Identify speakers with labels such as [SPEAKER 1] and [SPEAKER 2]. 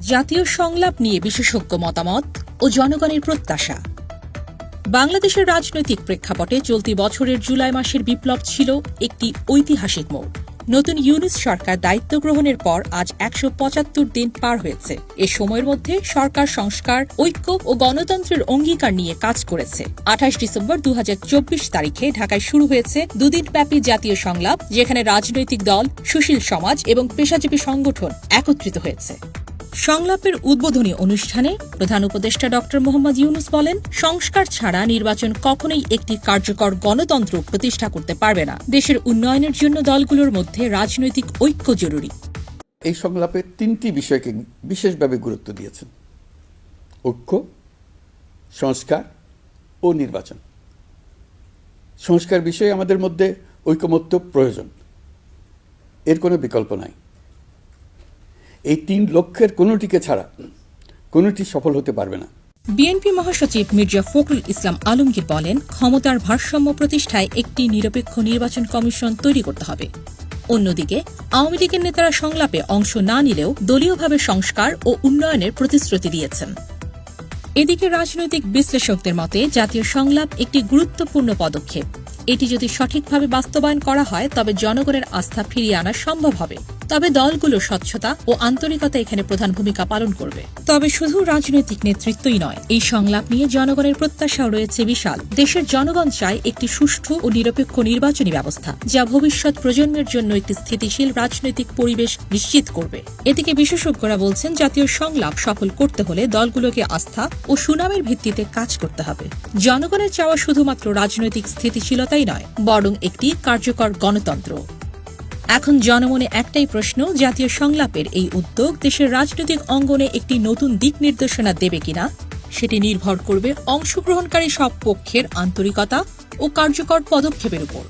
[SPEAKER 1] জাতীয় সংলাপ নিয়ে বিশেষজ্ঞ মতামত ও জনগণের প্রত্যাশা। বাংলাদেশের রাজনৈতিক প্রেক্ষাপটে চলতি বছরের জুলাই মাসের বিপ্লব ছিল একটি ঐতিহাসিক মোড়। নতুন ইউনিস সরকার দায়িত্ব গ্রহণের পর আজ একশো পঁচাত্তর দিন পার হয়েছে। এ সময়ের মধ্যে সরকার সংস্কার, ঐক্য ও গণতন্ত্রের অঙ্গীকার নিয়ে কাজ করেছে। আঠাশ ডিসেম্বর দু হাজার চব্বিশ তারিখে ঢাকায় শুরু হয়েছে দুদিনব্যাপী জাতীয় সংলাপ, যেখানে রাজনৈতিক দল, সুশীল সমাজ এবং পেশাজীবী সংগঠন একত্রিত হয়েছে। সংলাপের উদ্বোধনী অনুষ্ঠানে প্রধান উপদেষ্টা ড মোহাম্মদ ইউনুস বলেন, সংস্কার ছাড়া নির্বাচন কখনোই একটি কার্যকর গণতন্ত্র প্রতিষ্ঠা করতে পারবে না। দেশের উন্নয়নের জন্য দলগুলোর মধ্যে রাজনৈতিক ঐক্য জরুরি।
[SPEAKER 2] এই সংলাপে তিনটি বিষয়কে বিশেষভাবে গুরুত্ব দিয়েছেন। ঐক্য, সংস্কার ও নির্বাচন। সংস্কার বিষয়ে আমাদের মধ্যে ঐকমত্য প্রয়োজন। এর কোনো বিকল্প নাই। এই তিন লক্ষ্যের কোনোটিকে ছাড়া কোনোটি সফল হতে পারবে না।
[SPEAKER 1] বিএনপি মহাসচিব মির্জা ফখরুল ইসলাম আলমগীর বলেন, ক্ষমতার ভারসাম্য প্রতিষ্ঠায় একটি নিরপেক্ষ নির্বাচন কমিশন তৈরি করতে হবে। অন্যদিকে, আওয়ামী লীগের নেতারা সংলাপে অংশ না নিলেও দলীয়ভাবে সংস্কার ও উন্নয়নের প্রতিশ্রুতি দিয়েছেন। এদিকে রাজনৈতিক বিশ্লেষকদের মতে, জাতীয় সংলাপ একটি গুরুত্বপূর্ণ পদক্ষেপ। এটি যদি সঠিকভাবে বাস্তবায়ন করা হয়, তবে জনগণের আস্থা ফিরিয়ে আনা সম্ভব হবে। তবে দলগুলোর স্বচ্ছতা ও আন্তরিকতা এখানে প্রধান ভূমিকা পালন করবে। তবে শুধু রাজনৈতিক নেতৃত্বই নয়, এই সংলাপ নিয়ে জনগণের প্রত্যাশাও রয়েছে বিশাল। দেশের জনগণ চায় একটি সুষ্ঠু ও নিরপেক্ষ নির্বাচনী ব্যবস্থা, যা ভবিষ্যৎ প্রজন্মের জন্য একটি স্থিতিশীল রাজনৈতিক পরিবেশ নিশ্চিত করবে। এদিকে বিশেষজ্ঞরা বলছেন, জাতীয় সংলাপ সফল করতে হলে দলগুলোকে আস্থা ও সুনামের ভিত্তিতে কাজ করতে হবে। জনগণের চাওয়া শুধুমাত্র রাজনৈতিক স্থিতিশীলতাই নয়, বরং একটি কার্যকর গণতন্ত্র। এখন জনমনে একটাই প্রশ্ন, জাতীয় সংলাপের এই উদ্যোগ দেশের রাজনৈতিক অঙ্গনে একটি নতুন দিক নির্দেশনা দেবে কিনা? সেটি নির্ভর করবে অংশগ্রহণকারী সব পক্ষের আন্তরিকতা ও কার্যকর পদক্ষেপের উপর।